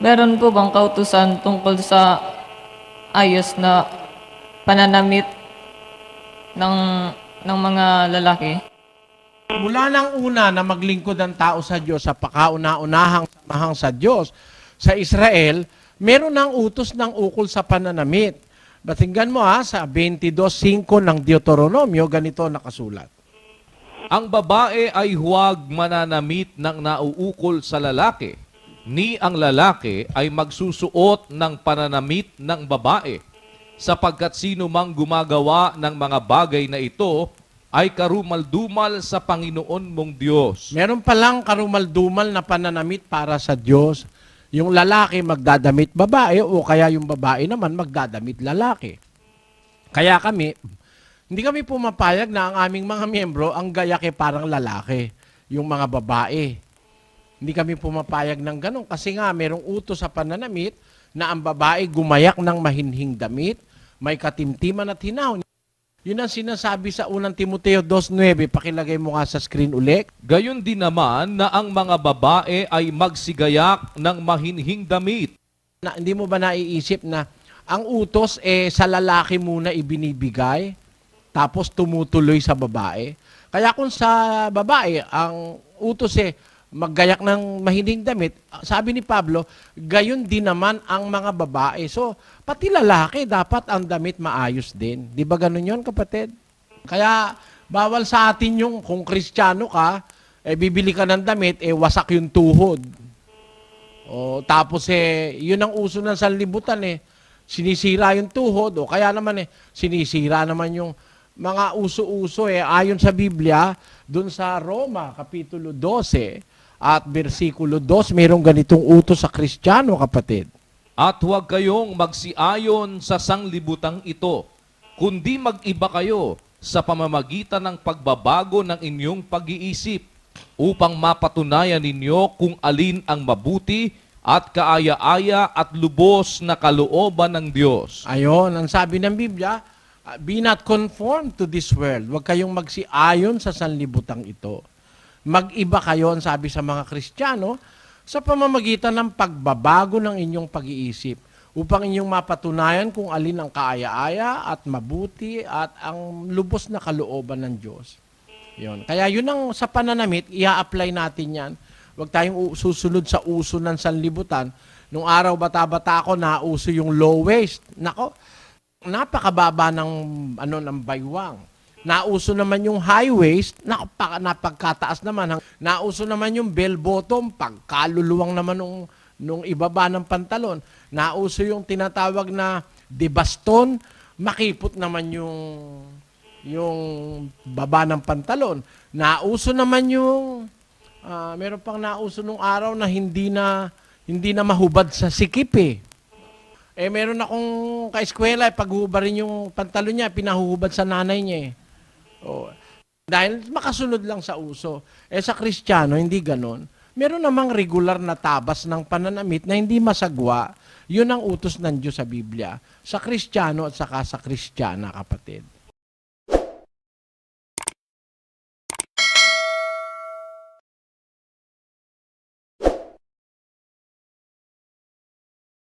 Meron po bang kautusan tungkol sa ayos na pananamit ng ng mga lalaki? Mula nang una na maglingkod ang tao sa Diyos sa pakauna-unahang samahang sa Diyos sa Israel, meron ng utos ng ukol sa pananamit. Batinggan mo ha, sa 22.5 ng Deuteronomio, ganito nakasulat. Ang babae ay huwag mananamit ng nauukol sa lalaki, ni ang lalaki ay magsusuot ng pananamit ng babae, sapagkat sino mang gumagawa ng mga bagay na ito ay karumaldumal sa Panginoon mong Diyos. Meron palang karumaldumal na pananamit para sa Diyos. Yung lalaki magdadamit babae o kaya yung babae naman magdadamit lalaki. Kaya kami, hindi kami pumapayag na ang aming mga miyembro ang gayake parang lalaki, yung mga babae. Hindi kami pumapayag ng ganun kasi nga merong utos sa pananamit na ang babae gumayak ng mahinhing damit, may katimtiman at hinaw. Yun ang sinasabi sa unang Timoteo 2.9. Pakilagay mo nga sa screen ulit. Gayon din naman na ang mga babae ay magsigayak ng mahinhing damit, Na, hindi mo ba naiisip na ang utos eh sa lalaki muna ibinibigay tapos tumutuloy sa babae? Kaya kung sa babae ang utos eh maggayak ng mahining damit, sabi ni Pablo, gayon din naman ang mga babae. So, pati lalaki dapat ang damit maayos din. Di ba ganun yon kapatid? Kaya bawal sa atin yung kung kristyano ka, eh bibili ka ng damit, eh wasak yung tuhod. O, tapos eh, yun ang uso ng sanlibutan eh. Sinisira yung tuhod o kaya naman eh, sinisira naman yung mga uso-uso eh. Ayon sa Biblia, dun sa Roma, Kapitulo 12 at versikulo 2, mayroong ganitong utos sa Kristiyano, kapatid. At huwag kayong magsiayon sa sanglibutang ito, kundi mag-iba kayo sa pamamagitan ng pagbabago ng inyong pag-iisip upang mapatunayan ninyo kung alin ang mabuti at kaaya-aya at lubos na kalooban ng Diyos. Ayon, ang sabi ng Biblia, uh, be not conformed to this world. Huwag kayong magsiayon sa sanlibutang ito. Mag-iba kayo, ang sabi sa mga Kristiyano, sa pamamagitan ng pagbabago ng inyong pag-iisip upang inyong mapatunayan kung alin ang kaaya-aya at mabuti at ang lubos na kalooban ng Diyos. Yun. Kaya yun ang sa pananamit, i-apply natin yan. Huwag tayong susunod sa uso ng sanlibutan. Nung araw bata-bata ako, nauso yung low waist. Nako, napakababa ng ano ng baywang. Nauso naman yung high waist, napaka, napagkataas naman. Nauso naman yung bell bottom, pagkaluluwang naman nung, nung ibaba ng pantalon. Nauso yung tinatawag na debaston, makipot naman yung yung baba ng pantalon. Nauso naman yung ah, meron pang nauso nung araw na hindi na hindi na mahubad sa sikip eh. Eh, meron akong kaeskwela, eh, paghubarin yung pantalon niya, pinahuhubad sa nanay niya eh. Oh. Dahil makasunod lang sa uso. Eh, sa kristyano, hindi ganon. Meron namang regular na tabas ng pananamit na hindi masagwa. Yun ang utos ng Diyos sa Biblia. Sa kristyano at saka sa kristyana, kapatid.